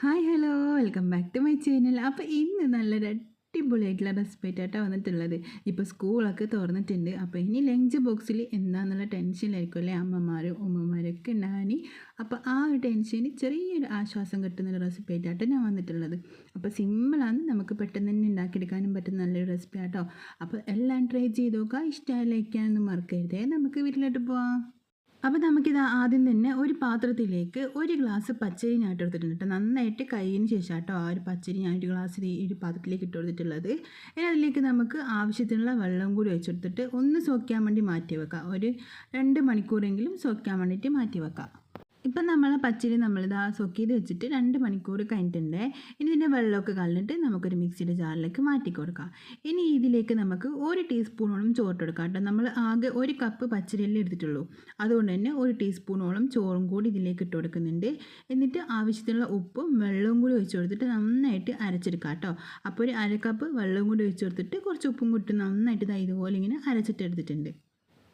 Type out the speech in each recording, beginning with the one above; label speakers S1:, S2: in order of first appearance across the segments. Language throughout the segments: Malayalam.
S1: Hi hello. Welcome back to my channel. അപ്പോൾ ഇന്ന് നല്ലൊരു അടിപൊളിയായിട്ടുള്ള റെസിപ്പി ആയിട്ടാണ് വന്നിട്ടുള്ളത്. ഇപ്പോൾ സ്കൂളൊക്കെ തുറന്നിട്ടുണ്ട്. അപ്പോൾ ഇനി ലഞ്ച് ബോക്സിൽ എന്താണെന്നുള്ള ടെൻഷനിലായിരിക്കും അല്ലേ? അമ്മമാരും ഉമ്മമാരൊക്കെ ഉണ്ടാകാനി അപ്പോൾ ആ ഒരു ടെൻഷന് ചെറിയൊരു ആശ്വാസം കിട്ടുന്ന ഒരു റെസിപ്പി ആയിട്ടാണ് ഞാൻ വന്നിട്ടുള്ളത്. അപ്പോൾ സിമ്പിളാണ്. നമുക്ക് പെട്ടെന്ന് തന്നെ ഉണ്ടാക്കിയെടുക്കാനും പറ്റുന്ന നല്ലൊരു റെസിപ്പി ആട്ടോ അപ്പോൾ എല്ലാം ട്രൈ ചെയ്ത് നോക്കുക. ഇഷ്ടമായില്ലാക്കാനൊന്നും മറക്കരുതേ. നമുക്ക് വീട്ടിലോട്ട് പോവാം. അപ്പോൾ നമുക്കിത് ആദ്യം തന്നെ ഒരു പാത്രത്തിലേക്ക് ഒരു ഗ്ലാസ് പച്ചരി ഞാൻ എടുത്തിട്ടുണ്ട് കൊടുത്തിട്ടുണ്ട് കേട്ടോ. നന്നായിട്ട് കൈയിന് ശേഷം കേട്ടോ ആ ഒരു പച്ചരി ഞാൻ ഒരു ഗ്ലാസ് ഒരു പാത്രത്തിലേക്ക് ഇട്ട് കൊടുത്തിട്ടുള്ളത്. ഇനി അതിലേക്ക് നമുക്ക് ആവശ്യത്തിനുള്ള വെള്ളം കൂടി വെച്ചെടുത്തിട്ട് ഒന്ന് സോക്കാൻ വേണ്ടി മാറ്റി വെക്കാം. ഒരു രണ്ട് മണിക്കൂറെങ്കിലും സോക്കാൻ വേണ്ടിയിട്ട് മാറ്റി വെക്കാം. ഇപ്പം നമ്മൾ പച്ചരി നമ്മളിത് സൊക്ക് ചെയ്ത് വെച്ചിട്ട് രണ്ട് മണിക്കൂർ കഴിഞ്ഞിട്ടുണ്ട്. ഇനി ഇതിന്റെ വെള്ളമൊക്കെ കളഞ്ഞിട്ട് നമുക്കൊരു മിക്സിയുടെ ജാറിലേക്ക് മാറ്റി കൊടുക്കാം. ഇനി ഇതിലേക്ക് നമുക്ക് ഒരു ടീസ്പൂണോളം ചോറ് കൊടുക്കാം കേട്ടോ. നമ്മൾ ആകെ ഒരു കപ്പ് പച്ചരിയല്ലേ എടുത്തിട്ടുള്ളൂ. അതുകൊണ്ട് തന്നെ ഒരു ടീസ്പൂണോളം ചോറും കൂടി ഇതിലേക്ക് ഇട്ട് കൊടുക്കുന്നുണ്ട്. എന്നിട്ട് ആവശ്യത്തിനുള്ള ഉപ്പും വെള്ളവും കൂടി ഒഴിച്ച് കൊടുത്തിട്ട് നന്നായിട്ട് അരച്ചെടുക്കാം കേട്ടോ. അപ്പോൾ ഒരു അര കപ്പ് വെള്ളവും കൂടി ഒഴിച്ച് കൊടുത്തിട്ട് കുറച്ച് ഉപ്പും കൂട്ടി നന്നായിട്ട് ഇതുപോലെ ഇങ്ങനെ അരച്ചിട്ടെടുത്തിട്ടുണ്ട്.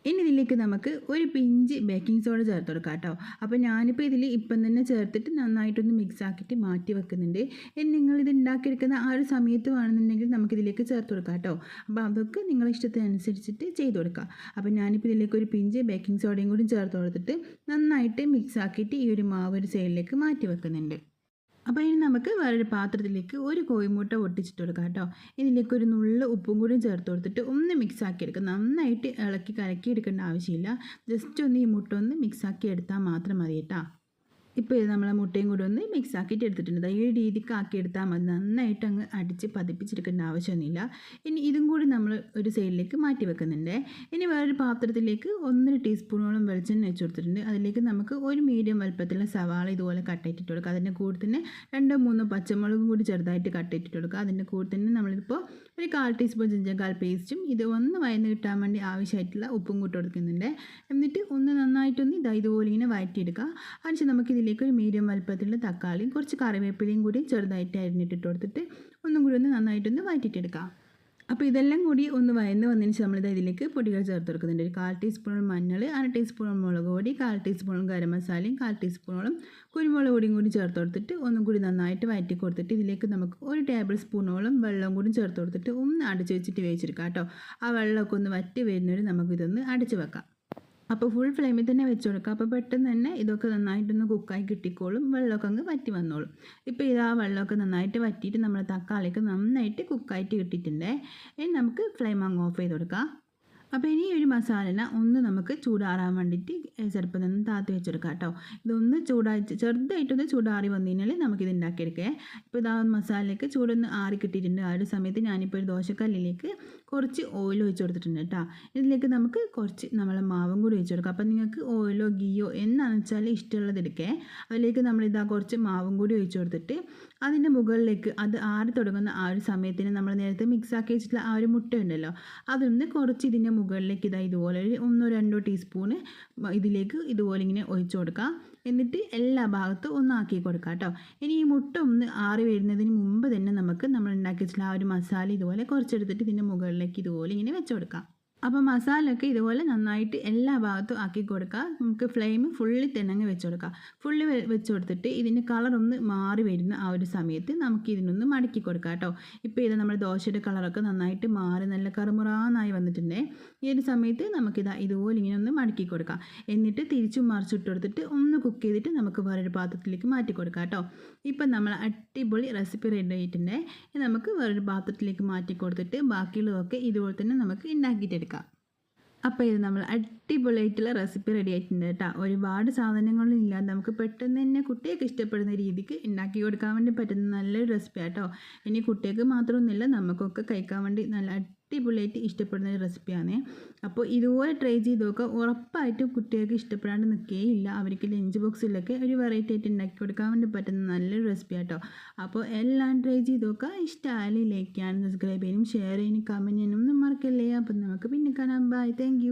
S1: ഇനി ഇതിലേക്ക് നമുക്ക് ഒരു പിഞ്ച് ബേക്കിംഗ് സോഡ ചേർത്ത് കൊടുക്കാം കേട്ടോ. അപ്പോൾ ഞാനിപ്പോൾ ഇതിൽ ഇപ്പം തന്നെ ചേർത്തിട്ട് നന്നായിട്ടൊന്ന് മിക്സ് ആക്കിയിട്ട് മാറ്റി വെക്കുന്നുണ്ട്. ഇനി നിങ്ങൾ ഇത് ഉണ്ടാക്കിയെടുക്കുന്ന ആ ഒരു സമയത്ത് വേണമെന്നുണ്ടെങ്കിൽ നമുക്കിതിലേക്ക് ചേർത്ത് കൊടുക്കാം കേട്ടോ. അപ്പോൾ അതൊക്കെ നിങ്ങളുടെ ഇഷ്ടത്തിനനുസരിച്ചിട്ട് ചെയ്ത് കൊടുക്കുക അപ്പോൾ ഞാനിപ്പോൾ ഇതിലേക്ക് ഒരു പിഞ്ച് ബേക്കിംഗ് സോഡയും കൂടി ചേർത്ത് കൊടുത്തിട്ട് നന്നായിട്ട് മിക്സ് ആക്കിയിട്ട് ഈ ഒരു മാവ് ഒരു സൈഡിലേക്ക് മാറ്റി വെക്കുന്നുണ്ട്. അപ്പോൾ ഇനി നമുക്ക് വേറൊരു പാത്രത്തിലേക്ക് ഒരു കോഴിമുട്ട ഒട്ടിച്ചിട്ട് കൊടുക്കാം കേട്ടോ. ഇതിലേക്ക് ഒരു നുള്ള ഉപ്പും കൂടി ചേർത്ത് കൊടുത്തിട്ട് ഒന്ന് മിക്സ് ആക്കി എടുക്കുക. നന്നായിട്ട് ഇളക്കി കലക്കി എടുക്കേണ്ട ആവശ്യമില്ല. ജസ്റ്റ് ഒന്ന് ഈ മുട്ട ഒന്ന് മിക്സ് ആക്കി എടുത്താൽ മാത്രം മതി കേട്ടോ. ഇപ്പോൾ ഇത് നമ്മളെ മുട്ടയും കൂടി ഒന്ന് മിക്സ് ആക്കിയിട്ട് എടുത്തിട്ടുണ്ട്. ഈ രീതിക്ക് ആക്കി എടുത്താൽ മതി. നന്നായിട്ട് അങ്ങ് അടിച്ച് പതിപ്പിച്ചെടുക്കേണ്ട ആവശ്യമൊന്നുമില്ല. ഇനി ഇതും കൂടി നമ്മൾ ഒരു സൈഡിലേക്ക് മാറ്റി വെക്കുന്നുണ്ട്. ഇനി വേറൊരു പാത്രത്തിലേക്ക് ഒന്നര ടീസ്പൂണോളം വെളിച്ചെണ്ണ വെച്ച് കൊടുത്തിട്ടുണ്ട്. അതിലേക്ക് നമുക്ക് ഒരു മീഡിയം വലുപ്പത്തിലുള്ള സവാള ഇതുപോലെ കട്ടയിട്ടിട്ട് കൊടുക്കുക. അതിന്റെ കൂടെ തന്നെ രണ്ടോ മൂന്നോ പച്ചമുളകും കൂടി ചെറുതായിട്ട് കട്ടയിട്ടിട്ട് കൊടുക്കുക. അതിന്റെ കൂടെ തന്നെ നമ്മളിപ്പോൾ ഒരു കാൽ ടീസ്പൂൺ ജിഞ്ചക്കാൽ പേസ്റ്റും ഇത് ഒന്ന് വയന്ന് കിട്ടാൻ വേണ്ടി ആവശ്യമായിട്ടുള്ള ഉപ്പും കൂട്ടി കൊടുക്കുന്നുണ്ട്. എന്നിട്ട് ഒന്ന് നന്നായിട്ടൊന്ന് ഇതാ ഇതുപോലെ ഇങ്ങനെ വഴറ്റിയെടുക്കുക അതിന് നമുക്ക് ഇതിലേക്ക് ഒരു മീഡിയം വലുപ്പത്തിലുള്ള തക്കാളിയും കുറച്ച് കറിവേപ്പിലയും കൂടി ചെറുതായിട്ട് അരിഞ്ഞിട്ടിട്ട് കൊടുത്തിട്ട് ഒന്നും കൂടി ഒന്ന് നന്നായിട്ടൊന്ന് വഴറ്റിട്ടെടുക്കാം അപ്പോൾ ഇതെല്ലാം കൂടി ഒന്ന് വയന്ന് വന്നതിന് ശേഷം നമ്മളിത് ഇതിലേക്ക് പൊടികൾ ചേർത്ത് കൊടുക്കുന്നുണ്ട് ഒരു കാൽ ടീസ്പൂൺ മഞ്ഞൾ അര ടീസ്പൂൺ മുളക് പൊടി കാൽ ടീസ്പൂൺ ഗരം മസാലയും കാൽ ടീസ്പൂണോളം കുരുമുളക് പൊടിയും കൂടി ചേർത്ത് കൊടുത്തിട്ട് ഒന്നും കൂടി നന്നായിട്ട് വഴറ്റി കൊടുത്തിട്ട് ഇതിലേക്ക് നമുക്ക് ഒരു ടേബിൾ സ്പൂണോളം വെള്ളം കൂടി ചേർത്ത് കൊടുത്തിട്ട് ഒന്ന് അടച്ച് വെച്ചിട്ട് വേവിച്ചെടുക്കാം കേട്ടോ. ആ വെള്ളമൊക്കെ ഒന്ന് വറ്റി വരുന്നവർ നമുക്കിതൊന്ന് അടച്ചു വെക്കാം. അപ്പോൾ ഫുൾ ഫ്ലെയിമിൽ തന്നെ വെച്ച് കൊടുക്കുക അപ്പോൾ പെട്ടെന്ന് തന്നെ ഇതൊക്കെ നന്നായിട്ടൊന്ന് കുക്കായി കിട്ടിക്കോളും. വെള്ളമൊക്കെ അങ്ങ് വറ്റി വന്നോളും. ഇപ്പോൾ ഇത് വെള്ളമൊക്കെ നന്നായിട്ട് വറ്റിയിട്ട് നമ്മൾ തക്കാളിക്ക് നന്നായിട്ട് കുക്കായിട്ട് കിട്ടിയിട്ടുണ്ടേ. ഇനി നമുക്ക് ഫ്ലെയിം അങ്ങ് ഓഫ് ചെയ്ത് കൊടുക്കാം. അപ്പോൾ ഇനി ഒരു മസാലന ഒന്ന് നമുക്ക് ചൂടാറാൻ വേണ്ടിയിട്ട് ചെറുപ്പത്തിൽ നിന്ന് താത്തി വെച്ചെടുക്കാം കേട്ടോ. ഇതൊന്ന് ചൂടായി ചെറുതായിട്ടൊന്ന് ചൂടാറി വന്നു കഴിഞ്ഞാൽ നമുക്കിത് ഉണ്ടാക്കിയെടുക്കേ. ഇപ്പോൾ ഇതാ മസാലയ്ക്ക് ചൂടൊന്ന് ആറി കിട്ടിയിട്ടുണ്ട്. ആ ഒരു സമയത്ത് ഞാനിപ്പോൾ ഒരു ദോശക്കല്ലിലേക്ക് കുറച്ച് ഓയിൽ ഒഴിച്ച് കൊടുത്തിട്ടുണ്ട് കേട്ടോ. ഇതിലേക്ക് നമുക്ക് കുറച്ച് നമ്മളെ മാവും കൂടി ഒഴിച്ച് കൊടുക്കാം. അപ്പോൾ നിങ്ങൾക്ക് ഓയിലോ ഗീയോ എന്നാന്ന് വെച്ചാൽ ഇഷ്ടമുള്ളത് എടുക്കേ. അതിലേക്ക് നമ്മളിതാ കുറച്ച് മാവും കൂടി ഒഴിച്ച് കൊടുത്തിട്ട് അതിന്റെ മുകളിലേക്ക് അത് ആറി തുടങ്ങുന്ന ആ ഒരു സമയത്തിന് നമ്മൾ നേരത്തെ മിക്സ് ആക്കി വെച്ചിട്ടുള്ള ആ ഒരു മുട്ട ഉണ്ടല്ലോ അതൊന്ന് കുറച്ച് ഇതിന്റെ മുകളിലേക്ക് ഇതാ ഇതുപോലെ ഒരു ഒന്നോ രണ്ടോ ടീസ്പൂണ് ഇതിലേക്ക് ഇതുപോലെ ഇങ്ങനെ ഒഴിച്ചു കൊടുക്കുക എന്നിട്ട് എല്ലാ ഭാഗത്തും ഒന്നാക്കി കൊടുക്കാം കേട്ടോ ഇനി ഈ മുട്ട ഒന്ന് ആറി വരുന്നതിന് മുമ്പ് തന്നെ നമുക്ക് നമ്മൾ ഉണ്ടാക്കി വെച്ചിട്ടുള്ള ആ ഒരു മസാല ഇതുപോലെ കുറച്ചെടുത്തിട്ട് ഇതിന്റെ മുകളിലേക്ക് ഇതുപോലെ ഇങ്ങനെ വെച്ച് കൊടുക്കാം. അപ്പോൾ മസാലയൊക്കെ ഇതുപോലെ നന്നായിട്ട് എല്ലാ ഭാഗത്തും ആക്കി കൊടുക്കുക. നമുക്ക് ഫ്ലെയിം ഫുള്ളി തന്നെ വെച്ച് കൊടുക്കുക. ഫുള്ളി വെച്ച് കൊടുത്തിട്ട് ഇതിന്റെ കളറൊന്ന് മാറി വരുന്ന ആ ഒരു സമയത്ത് നമുക്ക് ഇതിനൊന്ന് മടക്കി കൊടുക്കാം കേട്ടോ. ഇപ്പോൾ ഇത് നമ്മുടെ ദോശയുടെ കളറൊക്കെ നന്നായിട്ട് മാറി നല്ല കറുമുറാന്നായി വന്നിട്ടുണ്ട്. ഈ ഒരു സമയത്ത് നമുക്കിത് ഇതുപോലെ ഇങ്ങനെ ഒന്ന് മടക്കി കൊടുക്കാം. എന്നിട്ട് തിരിച്ചും മറിച്ചിട്ട് കൊടുത്തിട്ട് ഒന്ന് കുക്ക് ചെയ്തിട്ട് നമുക്ക് വേറൊരു പാത്രത്തിലേക്ക് മാറ്റി കൊടുക്കാം കേട്ടോ. ഇപ്പം നമ്മൾ അടിപൊളി റെസിപ്പി റെഡി ആയിട്ടുണ്ട്. നമുക്ക് വേറൊരു പാത്രത്തിലേക്ക് മാറ്റി കൊടുത്തിട്ട് ബാക്കിയുള്ളതൊക്കെ ഇതുപോലെ തന്നെ നമുക്ക് ഉണ്ടാക്കിയിട്ടെടുക്കാം. അപ്പോൾ ഇത് നമ്മൾ അടിപൊളിയായിട്ടുള്ള റെസിപ്പി റെഡി ആയിട്ടുണ്ട് കേട്ടോ. ഒരുപാട് സാധനങ്ങളൊന്നും ഇല്ലാതെ നമുക്ക് പെട്ടെന്ന് തന്നെ കുട്ടികൾക്ക് ഇഷ്ടപ്പെടുന്ന രീതിക്ക് ഉണ്ടാക്കി കൊടുക്കാൻ വേണ്ടി പറ്റുന്ന നല്ലൊരു റെസിപ്പിയാണ് ആട്ടോ ഇനി കുട്ടികൾക്ക് മാത്രമൊന്നുമില്ല നമുക്കൊക്കെ കഴിക്കാൻ വേണ്ടി നല്ല അടിപൊളിയായിട്ട് ഇഷ്ടപ്പെടുന്ന ഒരു റെസിപ്പിയാണ് അപ്പോൾ ഇതുപോലെ ട്രൈ ചെയ്ത് നോക്കുക. ഉറപ്പായിട്ടും കുട്ടികൾക്ക് ഇഷ്ടപ്പെടാണ്ട് നിൽക്കുകയില്ല അവർക്ക് ലഞ്ച് ബോക്സിലൊക്കെ ഒരു വെറൈറ്റി ആയിട്ട് ഉണ്ടാക്കി കൊടുക്കാൻ വേണ്ടി പറ്റുന്ന നല്ലൊരു റെസിപ്പി ആട്ടോ. അപ്പോൾ എല്ലാം ട്രൈ ചെയ്ത് നോക്കുക. ഇഷ്ടമായാലും ലൈക്ക് സബ്സ്ക്രൈബ് ചെയ്യാനും ഷെയർ ചെയ്യാനും കമന്റ് ചെയ്യാനും ഒന്നും മറക്കല്ലേ. അപ്പം നമുക്ക് പിന്നെ കാണാം. Bye thank